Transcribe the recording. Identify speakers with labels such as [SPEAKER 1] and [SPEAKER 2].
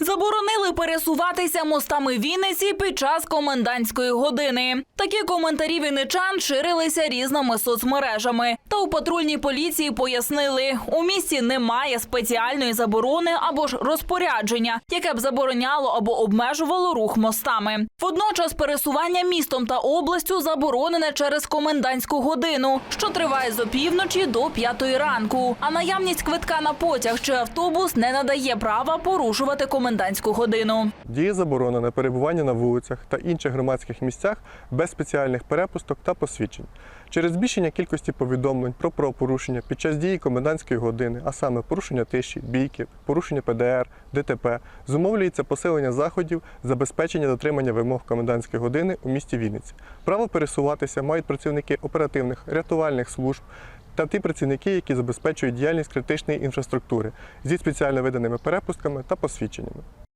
[SPEAKER 1] Заборонили пересуватися мостами Вінниці під час комендантської години. Такі коментарі вінничан ширилися різними соцмережами. Та у патрульній поліції пояснили, у місті немає спеціальної заборони або ж розпорядження, яке б забороняло або обмежувало рух мостами. Водночас пересування містом та областю заборонене через комендантську годину, що триває з опівночі до п'ятої ранку. А наявність квитка на потяг чи автобус не надає права порушувати комендантську годину.
[SPEAKER 2] Діє заборона на перебування на вулицях та інших громадських місцях без спеціальних перепусток та посвідчень. Через збільшення кількості повідомлень про правопорушення під час дії комендантської години, а саме порушення тиші, бійки, порушення ПДР, ДТП, зумовлюється посилення заходів забезпечення дотримання вимог комендантської години у місті Вінниці. Право пересуватися мають працівники оперативних рятувальних служб та ті працівники, які забезпечують діяльність критичної інфраструктури зі спеціально виданими перепустками та посвідченнями.